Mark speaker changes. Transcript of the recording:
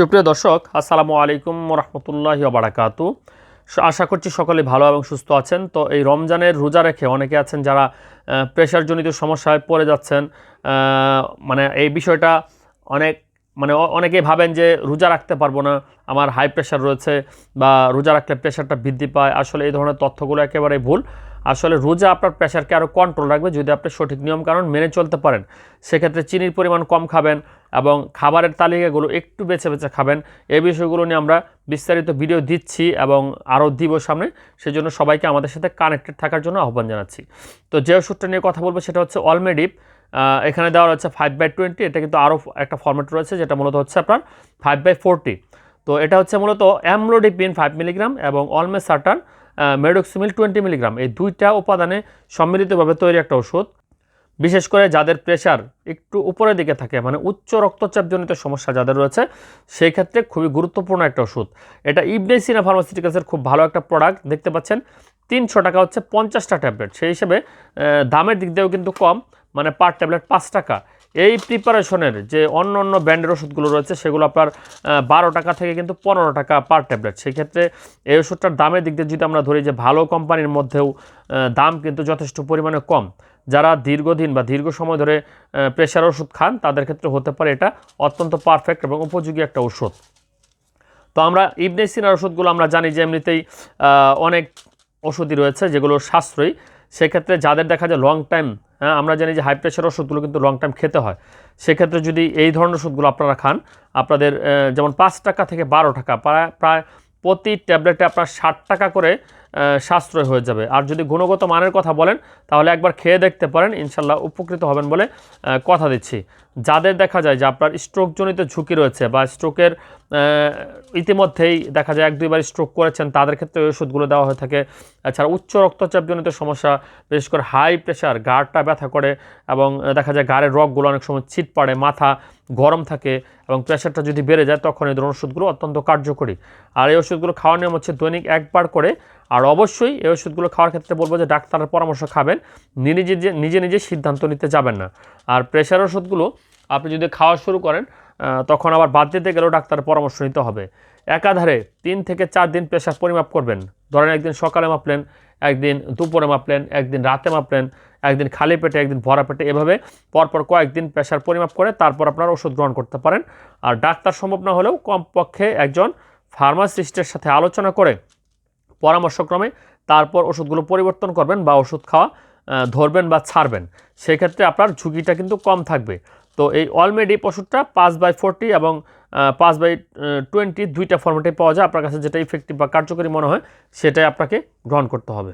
Speaker 1: সুপ্রিয় দর্শক, আসসালামু আলাইকুম রহমতুল্লাহ বারাকাতু আশা করছি সকলে ভালো এবং সুস্থ আছেন। তো এই রমজানের রোজা রেখে অনেকে আছেন যারা প্রেশারজনিত সমস্যায় পড়ে যাচ্ছেন মানে এই বিষয়টা অনেক মানে অনেকেই ভাবেন যে রোজা রাখতে পারব না, আমার হাই প্রেশার রয়েছে বা রোজা রাখলে প্রেশারটা বৃদ্ধি পায়। আসলে এই ধরনের তথ্যগুলো একেবারেই ভুল। আসলে রোজা আপনার প্রেশারকে আরও কন্ট্রোল রাখবে যদি আপনি সঠিক নিয়মকানুন মেনে চলতে পারেন। সেক্ষেত্রে চিনির পরিমাণ কম খাবেন এবং খাবারের তালিকাগুলো একটু বেছে বেছে খাবেন। এই বিষয়গুলো নিয়ে আমরা বিস্তারিত ভিডিও দিচ্ছি এবং আরও দিব সামনে। সেজন্য সবাইকে আমাদের সাথে কানেক্টেড থাকার জন্য আহ্বান জানাচ্ছি। তো যে ওষুধটা নিয়ে কথা বলব সেটা হচ্ছে অলমেডিপ এখানে দেওয়া রয়েছে ফাইভ বাই টোয়েন্টি এটা কিন্তু আরও একটা ফর্মেট রয়েছে যেটা মূলত হচ্ছে আপনার ফাইভ বাই ফোরটি তো এটা হচ্ছে মূলত অ্যামলোডিপিন ফাইভ মিলিগ্রাম এবং olmesartan medoxomil twenty milligram. এই দুইটা উপাদানে সম্মিলিতভাবে তৈরি একটা ওষুধ। বিশেষ করে যাদের প্রেশার একটু উপরের দিকে থাকে মানে উচ্চ রক্তচাপজনিত সমস্যা যাদের রয়েছে, সেই ক্ষেত্রে খুবই গুরুত্বপূর্ণ একটা ওষুধ। এটা ইবনে ইবনেসিনা ফার্মাসিউটিক্যালসের খুব ভালো একটা প্রোডাক্ট, দেখতে পাচ্ছেন। তিনশো টাকা হচ্ছে পঞ্চাশটা ট্যাবলেট। সেই হিসেবে দামের দিক দিয়েও কিন্তু কম মানে পার ট্যাবলেট পাঁচ টাকা। এই প্রিপারেশনের যে অন্য অন্য ব্র্যান্ডের ওষুধগুলো রয়েছে, সেগুলো আপনার বারো টাকা থেকে কিন্তু পনেরো টাকা পার ট্যাবলেট সেই ক্ষেত্রে এই ওষুধটার দামের দিক দিয়ে যদি আমরা ধরি যে ভালো কোম্পানির মধ্যেও দাম কিন্তু যথেষ্ট পরিমাণে কম। যারা দীর্ঘদিন বা দীর্ঘ সময় ধরে প্রেশার ওষুধ খান, তাদের ক্ষেত্রে হতে পারে এটা অত্যন্ত পারফেক্ট এবং উপযোগী একটা ওষুধ। তো আমরা ইবনেসিনার ওষুধগুলো আমরা জানি যে এমনিতেই অনেক ওষুধই রয়েছে যেগুলো সাশ্রয়ী। সেক্ষেত্রে যাদের দেখা যায় লং টাইম হ্যাঁ আমরা জানি যে হাই প্রেশার ওষুধগুলো কিন্তু লং টাইম খেতে হয়। সেক্ষেত্রে যদি এই ধরনের ওষুধগুলো আপনারা খান, আপনাদের যেমন পাঁচ টাকা থেকে বারো টাকা, প্রায় প্রায় প্রতি ট্যাবলেটে আপনার ষাট টাকা করে সাশ্রয় হয়ে যাবে। আর যদি গুণগত মানের কথা বলেন, তাহলে একবার খেয়ে দেখতে পারেন ইনশাল্লাহ উপকৃত হবেন বলে কথা দিচ্ছি। যাদের দেখা যায় যে আপনার স্ট্রোকজনিত ঝুঁকি রয়েছে বা স্ট্রোকের ইতিমধ্যেই দেখা যায় এক, দুইবার স্ট্রোক করেছেন। তাদের ক্ষেত্রে ওষুধগুলো দেওয়া হয়ে থাকে। এছাড়া উচ্চ রক্তচাপজনিত সমস্যা, বিশেষ করে হাই প্রেশার গাড়টা ব্যথা করে এবং দেখা যায় গাড়ের রগগুলো অনেক সময় ছিট পড়ে, মাথা গরম থাকে এবং প্রেশারটা যদি বেড়ে যায়, তখন এই ধরনের ওষুধগুলো অত্যন্ত কার্যকরী। আর এই ওষুধগুলো খাওয়ার নিয়ম হচ্ছে দৈনিক একবার করে। আর অবশ্যই এই ওষুধগুলো খাওয়ার ক্ষেত্রে বলব যে ডাক্তারের পরামর্শ খাবেন। নিজে নিজে নিজে নিজে সিদ্ধান্ত নিতে যাবেন না। আর প্রেশার ওষুধগুলো আপনি যদি খাওয়া শুরু করেন তখন আবার বাদ দিতে গেলেও ডাক্তারের পরামর্শ নিতে হবে। একাধারে তিন থেকে চার দিন প্রেশার পরিমাপ করবেন। ধরেন একদিন সকালে মাপলেন, একদিন দুপুরে মাপলেন, একদিন রাতে মাপলেন, একদিন খালি পেটে, একদিন ভরা পেটে, এভাবে পরপর কয়েকদিন প্রেশার পরিমাপ করে তারপর আপনার ওষুধ গ্রহণ করতে পারেন। আর ডাক্তার সম্ভব না হলেও কমপক্ষে একজন ফার্মাসিস্টের সাথে আলোচনা করে পরামর্শক্রমে তারপর ওষুধগুলো পরিবর্তন করবেন বা ওষুধ খাওয়া ধরবেন বা ছাড়বেন। সেক্ষেত্রে আপনার ঝুঁকিটা কিন্তু কম থাকবে। তো এই অলমেডিপ ওষুধটা পাঁচ বাই ফোরটি এবং পাঁচ বাই টোয়েন্টি দুইটা ফর্মেটে পাওয়া যায়। আপনার কাছে যেটা ইফেক্টিভ বা কার্যকরী মনে হয়, সেটাই আপনাকে গ্রহণ করতে হবে।